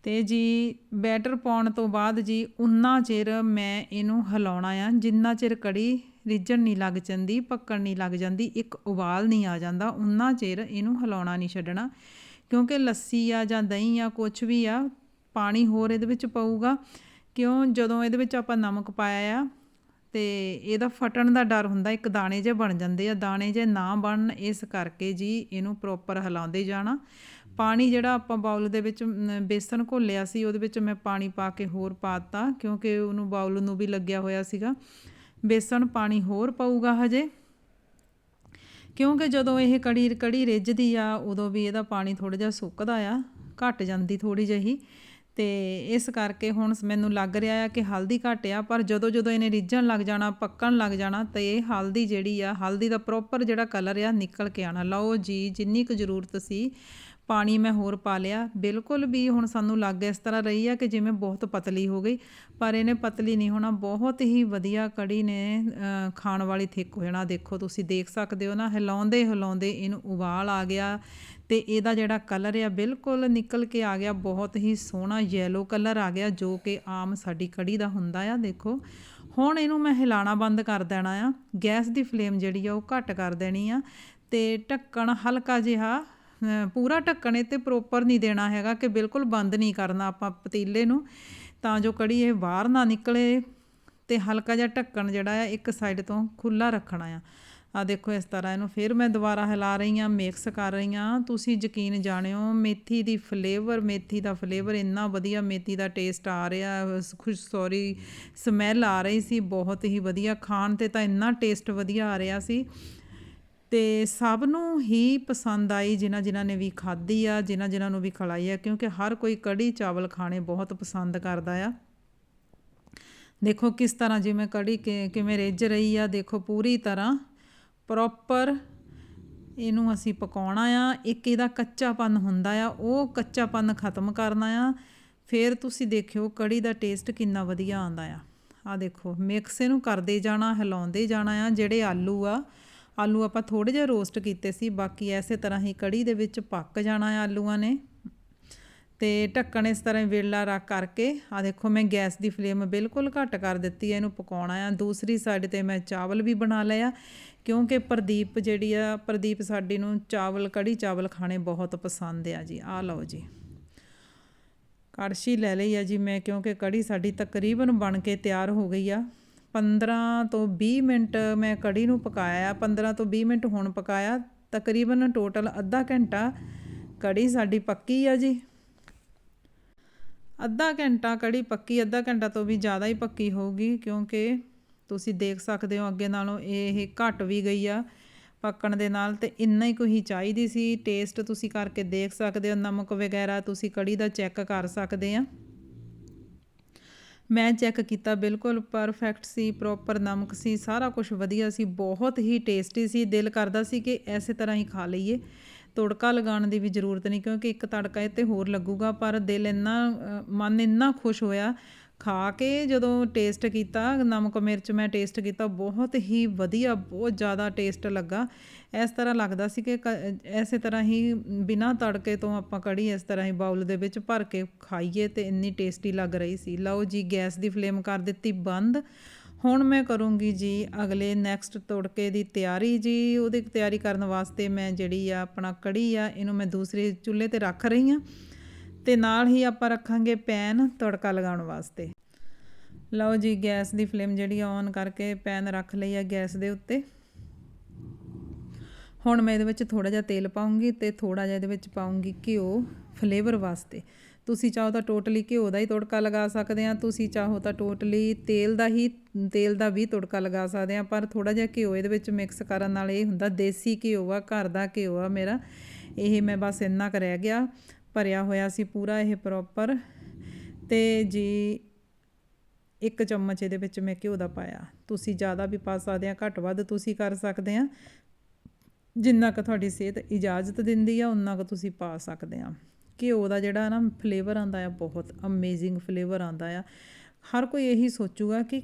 ਤੇ ਜੀ ਬੈਟਰ ਪਾਉਣ ਤੋਂ ਬਾਅਦ ਜੀ, ਉਨਾ ਚਿਰ ਮੈਂ ਇਹਨੂੰ ਹਿਲਾਉਣਾ ਆ, ਜਿੰਨਾ ਚਿਰ ਕੜੀ ਰਿੱਝਣ ਨਹੀਂ ਲੱਗ ਜਾਂਦੀ, ਪੱਕਣ ਨਹੀਂ ਲੱਗ ਜਾਂਦੀ, ਇੱਕ ਉਬਾਲ ਨਹੀਂ ਆ ਜਾਂਦਾ, ਉਨਾ ਚਿਰ ਇਹਨੂੰ ਹਿਲਾਉਣਾ ਨਹੀਂ ਛੱਡਣਾ। ਕਿਉਂਕਿ ਲੱਸੀ ਆ ਜਾਂ ਦਹੀਂ ਆ ਕੁਝ ਵੀ ਆ, ਪਾਣੀ ਹੋਰ ਇਹਦੇ ਵਿੱਚ ਪਊਗਾ। ਕਿਉਂ? ਜਦੋਂ ਇਹਦੇ ਵਿੱਚ ਆਪਾਂ ਨਮਕ ਪਾਇਆ ਆ, ਤੇ ਇਹਦਾ ਫਟਣ ਦਾ ਡਰ ਹੁੰਦਾ, ਇੱਕ ਦਾਣੇ ਜੇ ਬਣ ਜਾਂਦੇ ਆ, ਦਾਣੇ ਜੇ ਨਾ ਬਣਨ, ਇਸ ਕਰਕੇ ਜੀ ਇਹਨੂੰ ਪ੍ਰੋਪਰ ਹਿਲਾਉਂਦੇ ਜਾਣਾ। ਪਾਣੀ ਜਿਹੜਾ ਆਪਾਂ ਬਾਉਲ ਦੇ ਵਿੱਚ ਬੇਸਨ ਘੋਲਿਆ ਸੀ, ਉਹਦੇ ਵਿੱਚ ਮੈਂ ਪਾਣੀ ਪਾ ਕੇ ਹੋਰ ਪਾਤਾ ਕਿਉਂਕਿ ਉਹਨੂੰ ਬਾਉਲ ਨੂੰ ਵੀ ਲੱਗਿਆ ਹੋਇਆ ਸੀਗਾ। ਬੇਸਣ ਪਾਣੀ ਹੋਰ ਪਊਗਾ ਹਜੇ। ਕਿਉਂਕਿ ਜਦੋਂ ਇਹ ਕੜੀ ਕੜੀ ਰਿੱਝਦੀ ਆ, ਉਦੋਂ ਵੀ ਇਹਦਾ ਪਾਣੀ ਥੋੜਾ ਜਿਹਾ ਸੁੱਕਦਾ ਆ, ਘਟ ਜਾਂਦੀ ਥੋੜੀ ਜਿਹੀ। ਤੇ ਇਸ ਕਰਕੇ ਹੁਣ ਮੈਨੂੰ ਲੱਗ ਰਿਹਾ ਆ ਕਿ ਹਲਦੀ ਘੱਟ ਆ, ਪਰ ਜਦੋਂ ਜਦੋਂ ਇਹਨੇ ਰਿੱਝਣ ਲੱਗ ਜਾਣਾ, ਪੱਕਣ ਲੱਗ ਜਾਣਾ, ਤੇ ਇਹ ਹਲਦੀ ਜਿਹੜੀ ਆ, ਹਲਦੀ ਦਾ ਪ੍ਰੋਪਰ ਜਿਹੜਾ ਕਲਰ ਆ, ਨਿਕਲ ਕੇ ਆਣਾ ਲਓ ਜੀ, ਜਿੰਨੀ ਕੁ ਜ਼ਰੂਰਤ ਸੀ ਪਾਣੀ ਮੈਂ ਹੋਰ ਪਾ ਲਿਆ। ਬਿਲਕੁਲ ਵੀ ਹੁਣ ਸਾਨੂੰ ਲੱਗ ਇਸ ਤਰ੍ਹਾਂ ਰਹੀ ਆ ਕਿ ਜਿਵੇਂ ਬਹੁਤ ਪਤਲੀ ਹੋ ਗਈ, ਪਰ ਇਹਨੇ ਪਤਲੀ ਨਹੀਂ ਹੋਣਾ। ਬਹੁਤ ਹੀ ਵਧੀਆ ਕੜੀ ਨੇ ਖਾਣ ਵਾਲੀ ਥਿੱਕ ਹੋ ਜਾਣਾ ਦੇਖੋ ਤੁਸੀਂ ਦੇਖ ਸਕਦੇ ਹੋ ਨਾ, ਹਿਲਾਉਂਦੇ ਹਿਲਾਉਂਦੇ ਇਹਨੂੰ ਉਬਾਲ ਆ ਗਿਆ ਤੇ ਇਹਦਾ ਜਿਹੜਾ ਕਲਰ ਆ ਬਿਲਕੁਲ ਨਿਕਲ ਕੇ ਆ ਗਿਆ। ਬਹੁਤ ਹੀ ਸੋਹਣਾ ਯੈਲੋ ਕਲਰ ਆ ਗਿਆ, ਜੋ ਕਿ ਆਮ ਸਾਡੀ ਕੜੀ ਦਾ ਹੁੰਦਾ ਆ। ਦੇਖੋ, ਹੁਣ ਇਹਨੂੰ ਮੈਂ ਹਿਲਾਣਾ ਬੰਦ ਕਰ ਦੇਣਾ ਆ। ਗੈਸ ਦੀ ਫਲੇਮ ਜਿਹੜੀ ਆ ਉਹ ਘੱਟ ਕਰ ਦੇਣੀ ਆ ਤੇ ਢੱਕਣ ਹਲਕਾ ਜਿਹਾ ਪੂਰਾ ਢੱਕਣ ਇਹ ਤੇ ਪ੍ਰੋਪਰ ਨਹੀਂ ਦੇਣਾ ਹੈਗਾ ਕਿ ਬਿਲਕੁਲ ਬੰਦ ਨਹੀਂ ਕਰਨਾ ਆਪਾਂ ਪਤੀਲੇ ਨੂੰ। ਤਾਂ ਜੋ ਕੜੀ ਇਹ ਬਾਹਰ ਨਾ ਨਿਕਲੇ ਤੇ ਹਲਕਾ ਜਿਹਾ ਢੱਕਣ ਜਿਹੜਾ ਆ, ਇੱਕ ਸਾਈਡ ਤੋਂ ਖੁੱਲਾ ਰੱਖਣਾ ਆ। ਆ ਦੇਖੋ ਇਸ ਤਰ੍ਹਾਂ ਇਹਨੂੰ ਫਿਰ ਮੈਂ ਦੁਬਾਰਾ ਹਿਲਾ ਰਹੀ ਹਾਂ ਮਿਕਸ ਕਰ ਰਹੀ ਹਾਂ। ਤੁਸੀਂ ਯਕੀਨ ਜਾਣਿਓ, ਮੇਥੀ ਦੀ ਫਲੇਵਰ ਮੇਥੀ ਦਾ ਫਲੇਵਰ ਇੰਨਾ ਵਧੀਆ ਮੇਥੀ ਦਾ ਟੇਸਟ ਆ ਰਿਹਾ, ਖੁਸ਼ ਸੌਰੀ ਸਮੈਲ ਆ ਰਹੀ ਸੀ, ਬਹੁਤ ਹੀ ਵਧੀਆ। ਖਾਣ ਤੇ ਤਾਂ ਇੰਨਾ ਟੇਸਟ ਵਧੀਆ ਆ ਰਿਹਾ ਸੀ। ਤੇ ਸਭ ਨੂੰ ਹੀ ਪਸੰਦ ਆਈ, ਜਿਨ੍ਹਾਂ ਜਿਨ੍ਹਾਂ ਨੇ ਵੀ ਖਾਧੀ ਆ, ਜਿਨ੍ਹਾਂ ਜਿਨ੍ਹਾਂ ਨੂੰ ਵੀ ਖਲਾਈ ਆ, ਕਿਉਂਕਿ ਹਰ ਕੋਈ ਕੜੀ ਚਾਵਲ ਖਾਣੇ ਬਹੁਤ ਪਸੰਦ ਕਰਦਾ ਆ। ਦੇਖੋ ਕਿਸ ਤਰ੍ਹਾਂ ਜਿਵੇਂ ਕੜੀ ਕਿ- ਕਿਵੇਂ ਰਿੱਝ ਰਹੀ ਆ, ਦੇਖੋ ਪੂਰੀ ਤਰ੍ਹਾਂ ਪ੍ਰੋਪਰ ਇਹਨੂੰ ਅਸੀਂ ਪਕਾਉਣਾ ਆ। ਇੱਕ ਇਹਦਾ ਕੱਚਾਪਨ ਹੁੰਦਾ ਆ, ਉਹ ਕੱਚਾਪਨ ਖਤਮ ਕਰਨਾ ਆ। ਫਿਰ ਤੁਸੀਂ ਦੇਖਿਓ ਕੜੀ ਦਾ ਟੇਸਟ ਕਿੰਨਾ ਵਧੀਆ ਆਉਂਦਾ ਆ। ਆ ਦੇਖੋ ਮਿਕਸ ਇਹਨੂੰ ਕਰਦੇ ਜਾਣਾ, ਹਿਲਾਉਂਦੇ ਜਾਣਾ ਆ, ਜਿਹੜੇ ਆਲੂ ਆ ਆਲੂ ਆਪਾਂ ਥੋੜੇ ਜਿਹਾ ਰੋਸਟ ਕੀਤੇ ਸੀ, ਬਾਕੀ ਐਸੇ ਤਰ੍ਹਾਂ ਹੀ ਕੜੀ ਦੇ ਵਿੱਚ ਪੱਕ ਜਾਣਾ ਆ ਆਲੂਆਂ ਨੇ। ਤੇ ਢੱਕਣ ਇਸ ਤਰ੍ਹਾਂ ਵੇਲਾ ਰੱਖ ਕਰਕੇ ਆ ਦੇਖੋ ਮੈਂ ਗੈਸ ਦੀ ਫਲੇਮ ਬਿਲਕੁਲ ਘੱਟ ਕਰ ਦਿੱਤੀ ਹੈ, ਇਹਨੂੰ ਪਕਾਉਣਾ ਆ ਦੂਸਰੀ ਸਾਈਡ ਤੇ ਮੈਂ ਚਾਵਲ ਵੀ ਬਣਾ ਲਿਆ ਕਿਉਂਕਿ ਪ੍ਰਦੀਪ ਜਿਹੜੀ ਆ, ਪ੍ਰਦੀਪ ਸਾਡੀ ਨੂੰ ਚਾਵਲ ਕੜੀ ਚਾਵਲ ਖਾਣੇ ਬਹੁਤ ਪਸੰਦ ਆ ਜੀ। ਆ ਲਓ ਜੀ। ਕੜਛੀ ਲੈ ਲਈ ਆ ਜੀ ਮੈਂ, ਕਿਉਂਕਿ ਕੜੀ ਸਾਡੀ ਤਕਰੀਬਨ ਬਣ ਕੇ ਤਿਆਰ ਹੋ ਗਈ ਆ। 15 ਤੋਂ 20 ਮਿੰਟ ਮੈਂ ਕੜੀ ਨੂੰ ਪਕਾਇਆ ਆ 15 ਤੋਂ 20 ਮਿੰਟ ਹੁਣ ਪਕਾਇਆ ਤਕਰੀਬਨ ਟੋਟਲ ਅੱਧਾ ਘੰਟਾ। ਕੜੀ ਸਾਡੀ ਪੱਕੀ ਆ ਜੀ। ਅੱਧਾ ਘੰਟਾ ਕੜੀ ਪੱਕੀ ਅੱਧਾ ਘੰਟਾ ਤੋਂ ਵੀ ਜ਼ਿਆਦਾ ਹੀ ਪੱਕੀ ਹੋਊਗੀ ਕਿਉਂਕਿ ਤੁਸੀਂ ਦੇਖ ਸਕਦੇ ਹੋ ਅੱਗੇ ਨਾਲੋਂ ਇਹ ਘਟ ਵੀ ਗਈ ਆ ਪੱਕਣ ਦੇ ਨਾਲ ਤੇ ਇੰਨਾ ਹੀ ਕੋਈ ਚਾਹੀਦੀ ਸੀ। ਟੇਸਟ ਤੁਸੀਂ ਕਰਕੇ ਦੇਖ ਸਕਦੇ ਹੋ ਨਮਕ ਵਗੈਰਾ ਤੁਸੀਂ ਕੜੀ ਦਾ ਚੈੱਕ ਕਰ ਸਕਦੇ ਆ। ਮੈਂ ਚੈੱਕ ਕੀਤਾ ਬਿਲਕੁਲ ਪਰਫੈਕਟ ਸੀ ਪ੍ਰੋਪਰ ਨਮਕ ਸੀ, ਸਾਰਾ ਕੁਝ ਵਧੀਆ ਸੀ, ਬਹੁਤ ਹੀ ਟੇਸਟੀ ਸੀ, ਦਿਲ ਕਰਦਾ ਸੀ ਕਿ ਐਸੇ ਤਰ੍ਹਾਂ ਹੀ ਖਾ ਲਈਏ। ਤੜਕਾ ਲਗਾਉਣ ਦੀ ਵੀ ਜ਼ਰੂਰਤ ਨਹੀਂ, ਕਿਉਂਕਿ ਇੱਕ ਤੜਕਾ ਇਹ ਤੇ ਹੋਰ ਲੱਗੂਗਾ, ਪਰ ਦਿਲ ਇੰਨਾ ਮਨ ਇੰਨਾ ਖੁਸ਼ ਹੋਇਆ ਖਾ ਕੇ ਜਦੋਂ ਟੇਸਟ ਕੀਤਾ, ਨਮਕ, ਮਿਰਚ ਮੈਂ ਟੇਸਟ ਕੀਤਾ, ਬਹੁਤ ਹੀ ਵਧੀਆ, ਬਹੁਤ ਜ਼ਿਆਦਾ ਟੇਸਟ ਲੱਗਾ। ਇਸ ਤਰ੍ਹਾਂ ਲੱਗਦਾ ਸੀ ਕਿ ਕ- ਐਸੇ ਤਰ੍ਹਾਂ ਹੀ ਬਿਨਾਂ ਤੜਕੇ ਤੋਂ ਆਪਾਂ ਕੜੀ ਇਸ ਤਰ੍ਹਾਂ ਹੀ ਬਾਉਲ ਦੇ ਵਿੱਚ ਭਰ ਕੇ ਖਾਈਏ ਤੇ ਇੰਨੀ ਟੇਸਟੀ ਲੱਗ ਰਹੀ ਸੀ। ਲਓ ਜੀ, ਗੈਸ ਦੀ ਫਲੇਮ ਕਰ ਦਿੱਤੀ ਬੰਦ। ਹੁਣ ਮੈਂ ਕਰੂੰਗੀ ਜੀ ਅਗਲੇ ਨੈਕਸਟ ਤੜਕੇ ਦੀ ਤਿਆਰੀ ਜੀ। ਉਹਦੀ ਤਿਆਰੀ ਕਰਨ ਵਾਸਤੇ ਮੈਂ ਜਿਹੜੀ ਆ ਆਪਣਾ ਕੜੀ ਆ, ਇਹਨੂੰ ਮੈਂ ਦੂਸਰੇ ਚੁੱਲ੍ਹੇ ਤੇ ਰੱਖ ਰਹੀ ਹਾਂ। ਤੇ ਨਾਲ ਹੀ ਆਪਾਂ ਰੱਖਾਂਗੇ ਪੈਨ ਤੜਕਾ ਲਗਾਉਣ ਵਾਸਤੇ। ਲਓ ਜੀ, ਗੈਸ ਦੀ ਫਲੇਮ ਜਿਹੜੀ ਔਨ ਕਰਕੇ ਪੈਨ ਰੱਖ ਲਈ ਆ ਗੈਸ ਦੇ ਉੱਤੇ। ਹੁਣ ਮੈਂ ਇਹਦੇ ਵਿੱਚ ਥੋੜਾ ਜਿਹਾ ਤੇਲ ਪਾਉਂਗੀ ਤੇ ਥੋੜਾ ਜਿਹਾ ਇਹਦੇ ਵਿੱਚ ਪਾਉਂਗੀ ਘਿਓ ਫਲੇਵਰ ਵਾਸਤੇ। ਤੁਸੀਂ ਚਾਹੋ ਤਾਂ ਟੋਟਲੀ ਘਿਓ ਦਾ ਹੀ ਤੜਕਾ ਲਗਾ ਸਕਦੇ ਆ, ਤੁਸੀਂ ਚਾਹੋ ਤਾਂ ਟੋਟਲੀ ਤੇਲ ਦਾ ਹੀ, ਤੇਲ ਦਾ ਵੀ ਤੜਕਾ ਲਗਾ ਸਕਦੇ ਆ, ਪਰ ਥੋੜਾ ਜਿਹਾ ਘਿਓ ਇਹਦੇ ਵਿੱਚ ਮਿਕਸ ਕਰਨ ਨਾਲ ਇਹ ਹੁੰਦਾ, ਦੇਸੀ ਘਿਓ ਆ, ਘਰ ਦਾ ਘਿਓ ਆ ਮੇਰਾ, ਇਹ ਮੈਂ ਬਸ ਇੰਨਾ ਕੁ ਰਹਿ ਗਿਆ। ਭਰਿਆ ਹੋਇਆ ਸੀ ਪੂਰਾ ਇਹ ਪ੍ਰੋਪਰ ਤੇ ਜੀ ਇੱਕ ਚਮਚ ਇਹਦੇ ਵਿੱਚ ਮੈਂ ਘਿਓ ਦਾ ਪਾਇਆ। ਤੁਸੀਂ ਜ਼ਿਆਦਾ ਵੀ ਪਾ ਸਕਦੇ ਆ, ਘੱਟ ਵੱਧ ਤੁਸੀਂ ਕਰ ਸਕਦੇ ਆ। ਜਿੰਨਾ ਕੁ ਤੁਹਾਡੀ ਸਿਹਤ ਇਜਾਜ਼ਤ ਦਿੰਦੀ ਆ ਉਨਾ ਕੁ ਤੁਸੀਂ ਪਾ ਸਕਦੇ ਆ। ਘਿਓ ਦਾ ਜਿਹੜਾ ਨਾ ਫਲੇਵਰ ਆਂਦਾ ਆ, ਬਹੁਤ ਅਮੇਜ਼ਿੰਗ ਫਲੇਵਰ ਆਂਦਾ ਆ। ਹਰ ਕੋਈ ਇਹੀ ਸੋਚੂਗਾ ਕਿ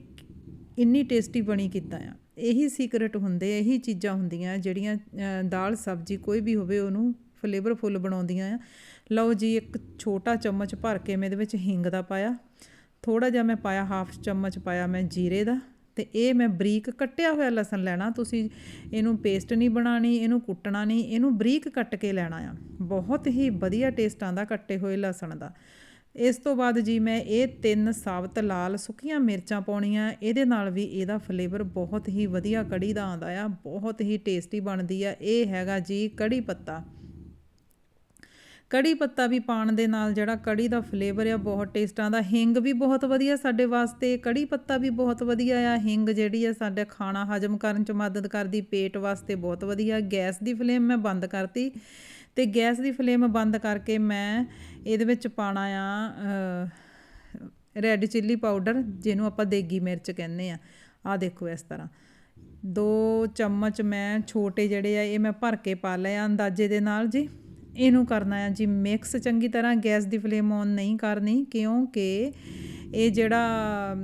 ਇੰਨੀ ਟੇਸਟੀ ਬਣੀ ਕਿੱਦਾਂ ਆ। ਇਹੀ ਸੀਕ੍ਰੇਟ ਹੁੰਦੇ, ਇਹੀ ਚੀਜ਼ਾਂ ਹੁੰਦੀਆਂ ਜਿਹੜੀਆਂ ਦਾਲ, ਸਬਜ਼ੀ ਕੋਈ ਵੀ ਹੋਵੇ, ਉਹਨੂੰ ਫਲੇਵਰਫੁੱਲ ਬਣਾਉਂਦੀਆਂ ਆ। ਲਓ ਜੀ, ਇੱਕ ਛੋਟਾ ਚਮਚ ਭਰ ਕੇ ਮੈਂ ਇਹਦੇ ਵਿੱਚ ਹਿੰਗ ਦਾ ਪਾਇਆ। ਥੋੜਾ ਜਿਹਾ ਮੈਂ ਪਾਇਆ ਹਾਫ ਚਮਚ ਪਾਇਆ ਮੈਂ ਜੀਰੇ ਦਾ। ਤੇ ਇਹ ਮੈਂ ਬਰੀਕ ਕੱਟਿਆ ਹੋਇਆ ਲਸਣ ਲੈਣਾ। ਤੁਸੀਂ ਇਹਨੂੰ ਪੇਸਟ ਨਹੀਂ ਬਣਾਣੀ ਇਹਨੂੰ ਕੁੱਟਣਾ ਨਹੀਂ, ਇਹਨੂੰ ਬਰੀਕ ਕੱਟ ਕੇ ਲੈਣਾ ਆ। ਬਹੁਤ ਹੀ ਵਧੀਆ ਟੇਸਟ ਆਂਦਾ ਕੱਟੇ ਹੋਏ ਲਸਣ ਦਾ। ਇਸ ਤੋਂ ਬਾਅਦ ਜੀ ਮੈਂ ਇਹ ਤਿੰਨ ਸਾਬਤ ਲਾਲ ਸੁੱਕੀਆਂ ਮਿਰਚਾਂ ਪਾਉਣੀਆਂ। ਇਹਦੇ ਨਾਲ ਵੀ ਇਹਦਾ ਫਲੇਵਰ ਬਹੁਤ ਹੀ ਵਧੀਆ ਕੜੀ ਦਾ ਆਂਦਾ ਆ। ਬਹੁਤ ਹੀ ਟੇਸਟੀ ਬਣਦੀ ਆ। ਇਹ ਹੈਗਾ ਜੀ ਕੜੀ ਪੱਤਾ। ਕੜੀ ਪੱਤਾ ਵੀ ਪਾਣ ਦੇ ਨਾਲ ਜਿਹੜਾ ਕੜੀ ਦਾ ਫਲੇਵਰ ਆ, ਬਹੁਤ ਟੇਸਟ ਆਉਂਦਾ। ਹਿੰਗ ਵੀ ਬਹੁਤ ਵਧੀਆ ਸਾਡੇ ਵਾਸਤੇ, ਕੜੀ ਪੱਤਾ ਵੀ ਬਹੁਤ ਵਧੀਆ ਆ। ਹਿੰਗ ਜਿਹੜੀ ਆ, ਸਾਡੇ ਖਾਣਾ ਹਜਮ ਕਰਨ ਚ ਮਦਦ ਕਰਦੀ, ਪੇਟ ਵਾਸਤੇ ਬਹੁਤ ਵਧੀਆ। ਗੈਸ ਦੀ ਫਲੇਮ ਮੈਂ ਬੰਦ ਕਰਤੀ ਤੇ ਗੈਸ ਦੀ ਫਲੇਮ ਬੰਦ ਕਰਕੇ ਮੈਂ ਇਹਦੇ ਵਿੱਚ ਪਾਣਾ ਆ ਰੈੱਡ ਚਿੱਲੀ ਪਾਊਡਰ ਜਿਹਨੂੰ ਆਪਾਂ ਦੇਗੀ ਮਿਰਚ ਕਹਿੰਦੇ ਆ। ਆ ਦੇਖੋ ਇਸ ਤਰ੍ਹਾਂ। ਦੋ ਚਮਚ ਮੈਂ ਛੋਟੇ ਜਿਹੜੇ ਆ, ਇਹ ਮੈਂ ਭਰ ਕੇ ਪਾ ਲਏ ਆ ਅੰਦਾਜ਼ੇ ਦੇ ਨਾਲ ਜੀ। ਇਹਨੂੰ ਕਰਨਾ ਆ ਜੀ ਮਿਕਸ ਚੰਗੀ ਤਰ੍ਹਾਂ ਗੈਸ ਦੀ ਫਲੇਮ ਔਨ ਨਹੀਂ ਕਰਨੀ, ਕਿਉਂਕਿ ਇਹ ਜਿਹੜਾ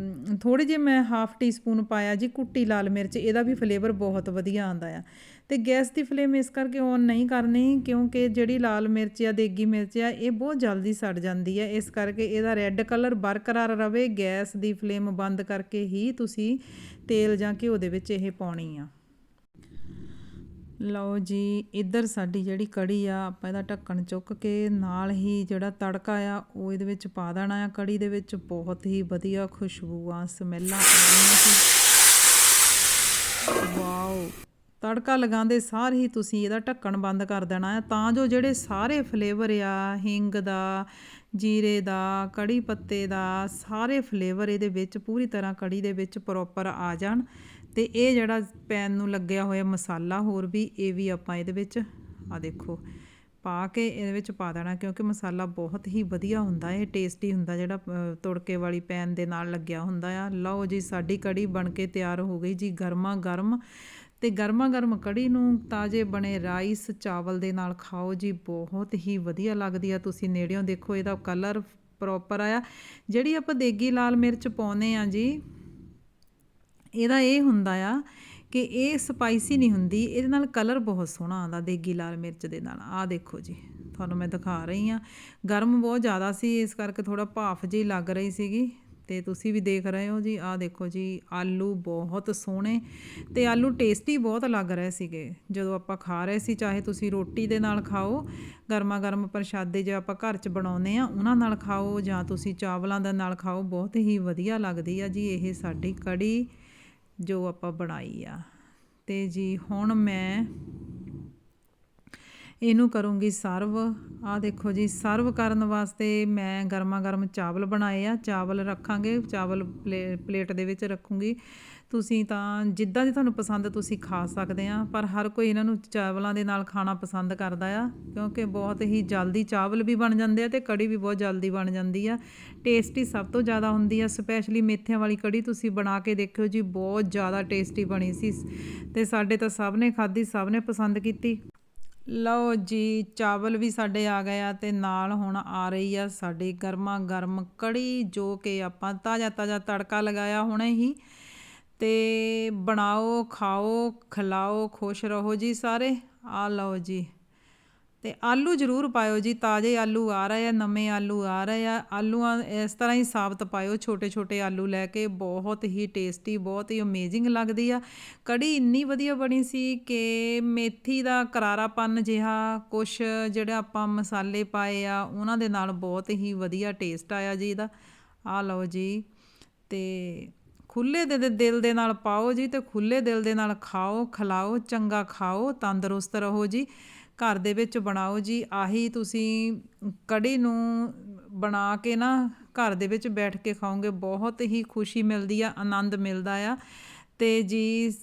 ਥੋੜੇ ਜਿਹੇ ਮੈਂ ਹਾਫ ਟੀ ਸਪੂਨ ਪਾਇਆ ਜੀ ਕੁੱਟੀ ਲਾਲ ਮਿਰਚ, ਇਹਦਾ ਵੀ ਫਲੇਵਰ ਬਹੁਤ ਵਧੀਆ ਆਉਂਦਾ ਆ। ਤੇ ਗੈਸ ਦੀ ਫਲੇਮ ਇਸ ਕਰਕੇ ਔਨ ਨਹੀਂ ਕਰਨੀ, ਕਿਉਂਕਿ ਜਿਹੜੀ ਲਾਲ ਮਿਰਚ ਆ, ਦੇਗੀ ਮਿਰਚ ਆ, ਇਹ ਬਹੁਤ ਜਲਦੀ ਸੜ ਜਾਂਦੀ ਹੈ ਇਸ ਕਰਕੇ ਇਹਦਾ ਰੈੱਡ ਕਲਰ ਬਰਕਰਾਰ ਰਵੇ, ਗੈਸ ਦੀ ਫਲੇਮ ਬੰਦ ਕਰਕੇ ਹੀ ਤੁਸੀਂ ਤੇਲ ਜਾਂ ਘਿਓ ਦੇ ਵਿੱਚ ਇਹ ਪਾਉਣੀ ਆ। ਲਓ ਜੀ, ਇੱਧਰ ਸਾਡੀ ਜਿਹੜੀ ਕੜੀ ਆ, ਆਪਾਂ ਇਹਦਾ ਢੱਕਣ ਚੁੱਕ ਕੇ ਨਾਲ ਹੀ ਜਿਹੜਾ ਤੜਕਾ ਆ, ਉਹ ਇਹਦੇ ਵਿੱਚ ਪਾ ਦੇਣਾ ਆ ਕੜੀ ਦੇ ਵਿੱਚ। ਬਹੁਤ ਹੀ ਵਧੀਆ ਖੁਸ਼ਬੂ ਆ ਸਮੈਲਾਂ ਆ ਵਾਓ, ਤੜਕਾ ਲਗਾਉਂਦੇ ਸਾਰ ਹੀ ਤੁਸੀਂ ਇਹਦਾ ਢੱਕਣ ਬੰਦ ਕਰ ਦੇਣਾ ਹੈ ਤਾਂ ਜੋ ਜਿਹੜੇ ਸਾਰੇ ਫਲੇਵਰ ਆ, ਹਿੰਗ ਦਾ, ਜੀਰੇ ਦਾ, ਕੜੀ ਪੱਤੇ ਦਾ, ਸਾਰੇ ਫਲੇਵਰ ਇਹਦੇ ਵਿੱਚ ਪੂਰੀ ਤਰ੍ਹਾਂ ਕੜੀ ਦੇ ਵਿੱਚ ਪ੍ਰੋਪਰ ਆ ਜਾਣ। ਤੇ ਇਹ ਜਿਹੜਾ ਪੈਨ ਨੂੰ ਲੱਗਿਆ ਹੋਇਆ ਮਸਾਲਾ ਹੋਰ ਵੀ ਇਹ ਵੀ ਆਪਾਂ ਇਹਦੇ ਵਿੱਚ ਆ ਦੇਖੋ ਪਾ ਕੇ ਇਹਦੇ ਵਿੱਚ ਪਾ ਦੇਣਾ ਕਿਉਂਕਿ ਮਸਾਲਾ ਬਹੁਤ ਹੀ ਵਧੀਆ ਹੁੰਦਾ ਇਹ ਟੇਸਟੀ ਹੁੰਦਾ ਜਿਹੜਾ ਅ, ਤੁੜਕੇ ਵਾਲੀ ਪੈਨ ਦੇ ਨਾਲ ਲੱਗਿਆ ਹੁੰਦਾ ਆ। ਲਓ ਜੀ ਸਾਡੀ ਕੜੀ ਬਣ ਕੇ ਤਿਆਰ ਹੋ ਗਈ ਜੀ ਗਰਮਾ ਗਰਮ ਤੇ ਗਰਮਾ ਗਰਮ ਕੜੀ ਨੂੰ ਤਾਜ਼ੇ ਬਣੇ ਰਾਈਸ ਚਾਵਲ ਦੇ ਨਾਲ ਖਾਓ ਜੀ ਬਹੁਤ ਹੀ ਵਧੀਆ ਲੱਗਦੀ ਆ। ਤੁਸੀਂ ਨੇੜਿਓਂ ਦੇਖੋ ਇਹਦਾ ਕਲਰ ਪ੍ਰੋਪਰ ਆਇਆ ਜਿਹੜੀ ਆਪਾਂ ਦੇਗੀ ਲਾਲ ਮਿਰਚ ਪਾਉਨੇ ਆ ਜੀ ਇਹਦਾ ਇਹ ਹੁੰਦਾ ਆ ਕਿ ਇਹ ਸਪਾਈਸੀ ਨਹੀਂ ਹੁੰਦੀ, ਇਹਦੇ ਨਾਲ ਕਲਰ ਬਹੁਤ ਸੋਹਣਾ ਆਉਂਦਾ ਦੇਗੀ ਲਾਲ ਮਿਰਚ ਦੇ ਨਾਲ। ਆਹ ਦੇਖੋ ਜੀ, ਤੁਹਾਨੂੰ ਮੈਂ ਦਿਖਾ ਰਹੀ ਆ ਗਰਮ ਬਹੁਤ ਜ਼ਿਆਦਾ ਸੀ, ਇਸ ਕਰਕੇ ਥੋੜਾ ਭਾਫ ਜਿਹੀ ਲੱਗ ਰਹੀ ਸੀਗੀ। ਤੇ ਤੁਸੀਂ ਵੀ ਦੇਖ ਰਹੇ ਹੋ ਜੀ, ਆਹ ਦੇਖੋ ਜੀ, ਆਲੂ ਬਹੁਤ ਸੋਹਣੇ ਤੇ ਆਲੂ ਟੇਸਟੀ ਬਹੁਤ ਲੱਗ ਰਹੇ ਸੀਗੇ। ਜਦੋਂ ਆਪਾਂ ਖਾ ਰਹੇ ਸੀ, ਚਾਹੇ ਤੁਸੀਂ ਰੋਟੀ ਦੇ ਨਾਲ ਖਾਓ ਗਰਮਾ ਗਰਮ ਪ੍ਰਸ਼ਾਦੇ ਜੇ ਆਪਾਂ ਘਰ 'ਚ ਬਣਾਉਨੇ ਆ ਉਹਨਾਂ ਨਾਲ ਖਾਓ ਜਾਂ ਤੁਸੀਂ ਚਾਵਲਾਂ ਦੇ ਨਾਲ ਖਾਓ, ਬਹੁਤ ਹੀ ਵਧੀਆ ਲੱਗਦੀ ਆ ਜੀ ਇਹ ਸਾਡੀ ਕੜੀ। ਜੋ ਆਪਾਂ ਬਣਾਈ ਆ। ਤੇ ਜੀ, ਹੁਣ ਮੈਂ ਇਹਨੂੰ ਕਰੂੰਗੀ ਸਰਵ। ਆ ਦੇਖੋ ਜੀ, ਸਰਵ ਕਰਨ ਵਾਸਤੇ ਮੈਂ ਗਰਮਾ ਗਰਮ ਚਾਵਲ ਬਣਾਏ ਆ। ਚਾਵਲ ਰੱਖਾਂਗੇ, ਚਾਵਲ ਪਲੇ- ਪਲੇਟ ਦੇ ਵਿੱਚ ਰੱਖੂੰਗੀ। ਤੁਸੀਂ ਤਾਂ ਜਿੱਦਾਂ ਦੀ ਤੁਹਾਨੂੰ ਪਸੰਦ ਤੁਸੀਂ ਖਾ ਸਕਦੇ ਆ, ਪਰ ਹਰ ਕੋਈ ਇਹਨਾਂ ਨੂੰ ਚਾਵਲਾਂ ਦੇ ਨਾਲ ਖਾਣਾ ਪਸੰਦ ਕਰਦਾ ਆ, ਕਿਉਂਕਿ ਬਹੁਤ ਹੀ ਜਲਦੀ ਚਾਵਲ ਵੀ ਬਣ ਜਾਂਦੇ ਆ ਤੇ ਕੜੀ ਵੀ ਬਹੁਤ ਜਲਦੀ ਬਣ ਜਾਂਦੀ ਆ। ਟੇਸਟੀ ਸਭ ਤੋਂ ਜ਼ਿਆਦਾ ਹੁੰਦੀ ਆ ਸਪੈਸ਼ਲੀ ਮੇਥਿਆਂ ਵਾਲੀ ਕੜੀ ਤੁਸੀਂ ਬਣਾ ਕੇ ਦੇਖਿਓ ਜੀ, ਬਹੁਤ ਜ਼ਿਆਦਾ ਟੇਸਟੀ ਬਣੀ ਸੀ। ਤੇ ਸਾਡੇ ਤਾਂ ਸਭ ਨੇ ਖਾਧੀ, ਸਭ ਨੇ ਪਸੰਦ ਕੀਤੀ। ਲਓ ਜੀ, ਚਾਵਲ ਵੀ ਸਾਡੇ ਆ ਗਏ ਆ ਤੇ ਨਾਲ ਹੁਣ ਆ ਰਹੀ ਆ ਸਾਡੀ ਗਰਮਾ ਗਰਮ ਕੜੀ, ਜੋ ਕਿ ਆਪਾਂ ਤਾਜ਼ਾ ਤਾਜ਼ਾ ਤੜਕਾ ਲਗਾਇਆ ਹੁਣੇ ਹੀ। ਤੇ ਬਣਾਓ, ਖਾਓ, ਖਿਲਾਓ, ਖੁਸ਼ ਰਹੋ ਜੀ ਸਾਰੇ। ਆ ਲਓ ਜੀ। ਤੇ ਆਲੂ ਜ਼ਰੂਰ ਪਾਇਓ ਜੀ, ਤਾਜ਼ੇ ਆਲੂ ਆ ਰਹੇ ਆ, ਨਵੇਂ ਆਲੂ ਆ ਰਹੇ ਆ। ਆਲੂਆਂ ਇਸ ਤਰ੍ਹਾਂ ਹੀ ਸਾਬਤ ਪਾਇਓ ਛੋਟੇ ਛੋਟੇ ਆਲੂ ਲੈ ਕੇ। ਬਹੁਤ ਹੀ ਟੇਸਟੀ, ਬਹੁਤ ਹੀ ਅਮੇਜ਼ਿੰਗ ਲੱਗਦੀ ਆ। ਕੜੀ ਇੰਨੀ ਵਧੀਆ ਬਣੀ ਸੀ ਕਿ ਮੇਥੀ ਦਾ ਕਰਾਰਾਪਨ ਜਿਹਾ ਕੁਛ ਜਿਹੜਾ ਆਪਾਂ ਮਸਾਲੇ ਪਾਏ ਆ, ਉਹਨਾਂ ਦੇ ਨਾਲ ਬਹੁਤ ਹੀ ਵਧੀਆ ਟੇਸਟ ਆਇਆ ਜੀ ਇਹਦਾ। ਆ ਲਓ ਜੀ। ਤੇ ਖੁੱਲੇ ਦੇ ਦੇ ਦਿਲ ਦੇ ਨਾਲ ਪਾਓ ਜੀ ਤੇ ਖੁੱਲੇ ਦਿਲ ਦੇ ਨਾਲ ਖਾਓ, ਖਿਲਾਓ, ਚੰਗਾ ਖਾਓ, ਤੰਦਰੁਸਤ ਰਹੋ ਜੀ। ਘਰ ਦੇ ਵਿੱਚ ਬਣਾਓ ਜੀ, ਆਹੀ ਤੁਸੀਂ ਕੜੀ ਨੂੰ ਬਣਾ ਕੇ ਨਾ ਘਰ ਦੇ ਵਿੱਚ ਬੈਠ ਕੇ ਖਾਓਗੇ, ਬਹੁਤ ਹੀ ਖੁਸ਼ੀ ਮਿਲਦੀ ਆ, ਆਨੰਦ ਮਿਲਦਾ ਆ। ਤੇ ਜੀ,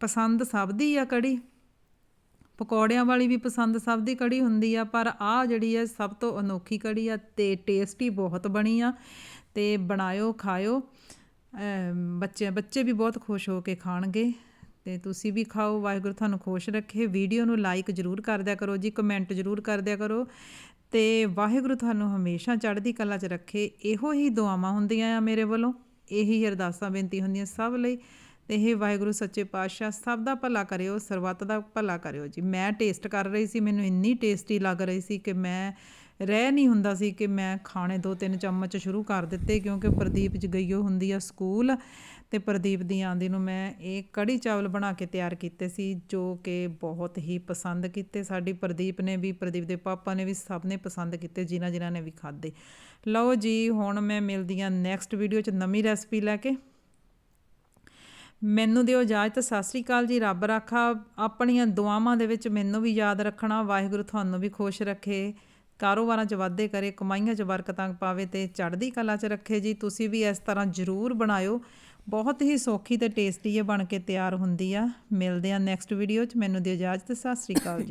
ਪਸੰਦ ਸਭ ਦੀ ਆ ਕੜੀ। ਪਕੌੜਿਆਂ ਵਾਲੀ ਵੀ ਪਸੰਦ ਸਭ ਦੀ ਕੜੀ ਹੁੰਦੀ ਆ, ਪਰ ਆਹ ਜਿਹੜੀ ਹੈ ਸਭ ਤੋਂ ਅਨੋਖੀ ਕੜੀ ਆ ਤੇ ਟੇਸਟੀ ਬਹੁਤ ਬਣੀ ਆ। ਤੇ ਬਣਾਇਓ, ਖਾਇਓ। ਬੱਚੇ ਬੱਚੇ ਵੀ ਬਹੁਤ ਖੁਸ਼ ਹੋ ਕੇ ਖਾਣਗੇ ਤੇ ਤੁਸੀਂ ਵੀ ਖਾਓ, ਵਾਹਿਗੁਰੂ ਤੁਹਾਨੂੰ ਖੁਸ਼ ਰੱਖੇ। ਵੀਡੀਓ ਨੂੰ ਲਾਈਕ ਜ਼ਰੂਰ ਕਰ ਦਿਆ ਕਰੋ ਜੀ ਕਮੈਂਟ ਜ਼ਰੂਰ ਕਰ ਦਿਆ ਕਰੋ ਤੇ ਵਾਹਿਗੁਰੂ ਤੁਹਾਨੂੰ ਹਮੇਸ਼ਾ ਚੜ੍ਹਦੀ ਕਲਾ 'ਚ ਰੱਖੇ। ਇਹੋ ਹੀ ਦੁਆਵਾਂ ਹੁੰਦੀਆਂ ਆ ਮੇਰੇ ਵੱਲੋਂ, ਇਹੀ ਅਰਦਾਸਾਂ ਬੇਨਤੀ ਹੁੰਦੀਆਂ ਸਭ ਲਈ ਤੇ ਇਹ ਵਾਹਿਗੁਰੂ ਸੱਚੇ ਪਾਤਸ਼ਾਹ, ਸਭ ਦਾ ਭਲਾ ਕਰਿਓ ਸਰਬੱਤ ਦਾ ਭਲਾ ਕਰਿਓ ਜੀ। ਮੈਂ ਟੇਸਟ ਕਰ ਰਹੀ ਸੀ, ਮੈਨੂੰ ਇੰਨੀ ਟੇਸਟੀ ਲੱਗ ਰਹੀ ਸੀ ਕਿ ਮੈਂ ਰਹਿ ਨਹੀਂ ਹੁੰਦਾ ਸੀ ਕਿ ਮੈਂ ਖਾਣੇ ਦੋ ਤਿੰਨ ਚਮਚ ਸ਼ੁਰੂ ਕਰ ਦਿੱਤੇ ਕਿਉਂਕਿ ਪ੍ਰਦੀਪ ਚ ਗਈਓ ਹੁੰਦੀ ਆ ਸਕੂਲ ਤੇ ਪ੍ਰਦੀਪ ਦੀ ਆਂਦੀ ਨੂੰ ਮੈਂ ਇਹ ਕੜੀ ਚਾਵਲ ਬਣਾ ਕੇ ਤਿਆਰ ਕੀਤੇ ਸੀ, ਜੋ ਕਿ ਬਹੁਤ ਹੀ ਪਸੰਦ ਕੀਤੇ। ਸਾਡੀ ਪ੍ਰਦੀਪ ਨੇ ਵੀ, ਪ੍ਰਦੀਪ ਦੇ ਪਾਪਾ ਨੇ ਵੀ ਸਭ ਨੇ ਪਸੰਦ ਕੀਤੇ, ਜਿਨ੍ਹਾਂ ਜਿਨ੍ਹਾਂ ਨੇ ਵੀ ਖਾਦੇ ਲਓ ਜੀ, ਹੁਣ ਮੈਂ ਮਿਲਦੀ ਆ ਨੈਕਸਟ ਵੀਡੀਓ 'ਚ ਨਵੀਂ ਰੈਸਪੀ ਲੈ ਕੇ। ਮੈਨੂੰ ਦਿਓ ਇਜਾਜ਼ਤ, ਸਤਿ ਸ੍ਰੀ ਅਕਾਲ ਜੀ, ਰੱਬ ਰਾਖਾ। ਆਪਣੀਆਂ ਦੁਆਵਾਂ ਦੇ ਵਿੱਚ ਮੈਨੂੰ ਵੀ ਯਾਦ ਰੱਖਣਾ, ਵਾਹਿਗੁਰੂ ਤੁਹਾਨੂੰ ਵੀ ਖੁਸ਼ ਰੱਖੇ। ਕਾਰੋਬਾਰਾਂ 'ਚ ਵਾਧੇ ਕਰੇ, ਕਮਾਈਆਂ 'ਚ ਬਰਕਤਾਂ ਪਾਵੇ ਤੇ ਚੜ੍ਹਦੀ ਕਲਾ 'ਚ ਰੱਖੇ ਜੀ, ਤੁਸੀਂ ਵੀ ਇਸ ਤਰ੍ਹਾਂ ਜ਼ਰੂਰ ਬਣਾਇਓ। ਬਹੁਤ ਹੀ ਸੌਖੀ ਤੇ ਟੇਸਟੀ ਇਹ ਬਣ ਕੇ ਤਿਆਰ ਹੁੰਦੀ ਆ। ਮਿਲਦੇ ਆ ਨੈਕਸਟ ਵੀਡੀਓ 'ਚ। ਮੈਨੂੰ ਦਿਓ ਇਜਾਜ਼ਤ। ਸਤਿ ਸ੍ਰੀ ਅਕਾਲ ਜੀ।